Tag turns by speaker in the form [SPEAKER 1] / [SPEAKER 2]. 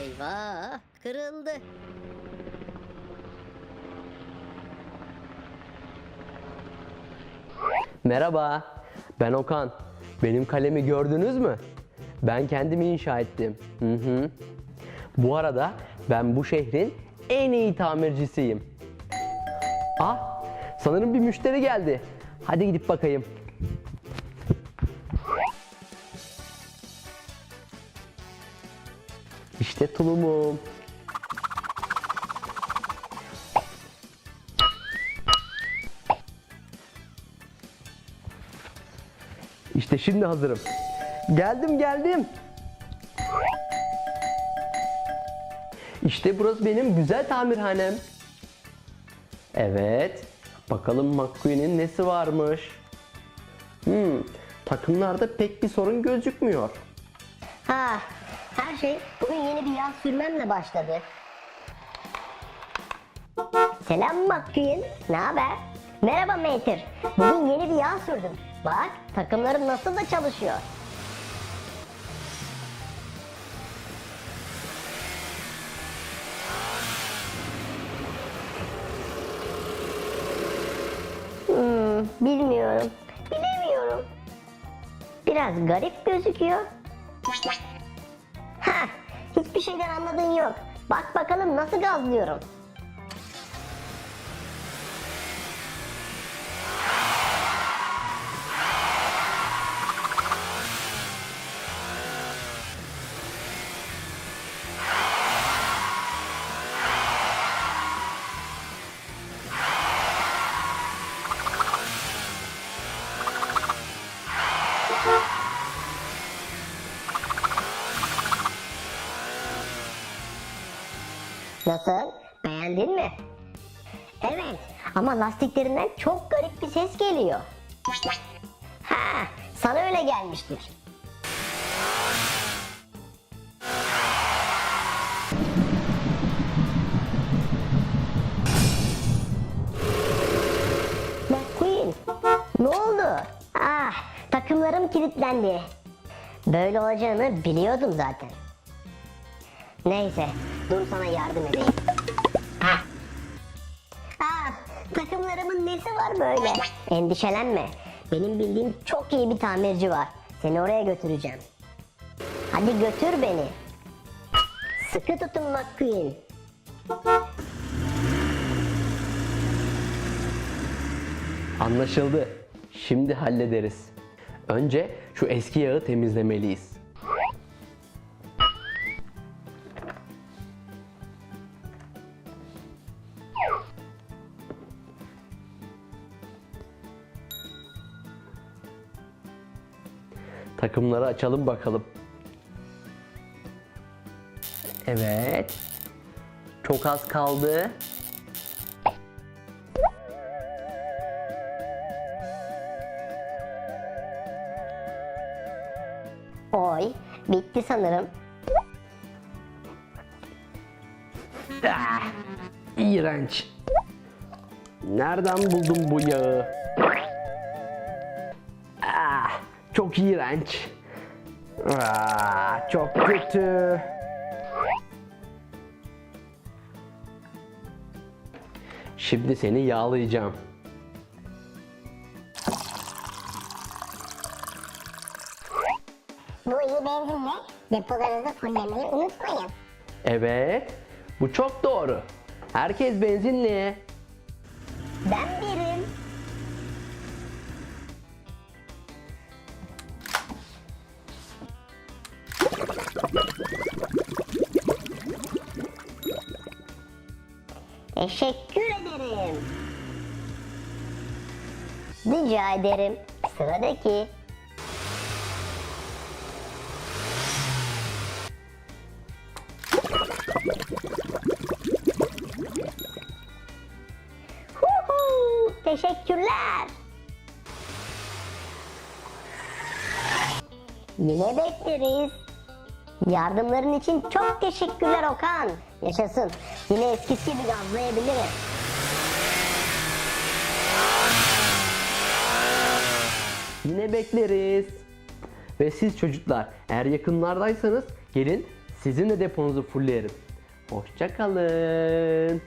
[SPEAKER 1] Eyvah kırıldı.
[SPEAKER 2] Merhaba, ben Okan. Benim kalemi gördünüz mü? Ben kendimi inşa ettim. Hı hı. Bu arada ben bu şehrin en iyi tamircisiyim. Ah, sanırım bir müşteri geldi. Hadi gidip bakayım. İşte tulumum. İşte şimdi hazırım. Geldim geldim. İşte burası benim güzel tamirhanem. Evet. Bakalım McQueen'in nesi varmış. Hmm, takımlarda pek bir sorun gözükmüyor.
[SPEAKER 1] Ha, her şey bugün yeni bir yağ sürmemle başladı. Selam McQueen, ne haber? Merhaba Mater, bugün yeni bir yağ sürdüm. Bak, takımların nasıl da çalışıyor. Bilmiyorum, bilemiyorum. Biraz garip gözüküyor. Ha, hiçbir şeyden anladığın yok. Bak bakalım nasıl gazlıyorum. Nasıl? Beğendin mi? Evet ama lastiklerinden çok garip bir ses geliyor. Ha, sana öyle gelmiştir. McQueen, ne oldu? Ah, takımlarım kilitlendi. Böyle olacağını biliyordum zaten. Neyse, dur sana yardım edeyim. Ah, takımlarımın nesi var böyle? Endişelenme. Benim bildiğim çok iyi bir tamirci var. Seni oraya götüreceğim. Hadi götür beni. Sıkı tutun McQueen.
[SPEAKER 2] Anlaşıldı. Şimdi hallederiz. Önce şu eski yağı temizlemeliyiz. Takımları açalım bakalım. Evet. Çok az kaldı.
[SPEAKER 1] Oy, bitti sanırım.
[SPEAKER 2] Ah, iğrenç. Nereden buldun bu yağı? Çok iğrenç. Ah, çok kötü. Şimdi seni yağlayacağım.
[SPEAKER 3] Bu iyi benzinle depolarınızı fullemeyi unutmayın.
[SPEAKER 2] Evet, bu çok doğru. Herkes benzinli.
[SPEAKER 1] Ben Teşekkür ederim. Rica ederim. Sıradaki. Huhu, teşekkürler. Yine bekleriz. Yardımların için çok teşekkürler Okan. Yaşasın. Yine eskisi gibi gazlayabiliriz.
[SPEAKER 2] Yine bekleriz. Ve siz çocuklar eğer yakınlardaysanız gelin sizin de deponuzu fullleyelim. Hoşçakalın.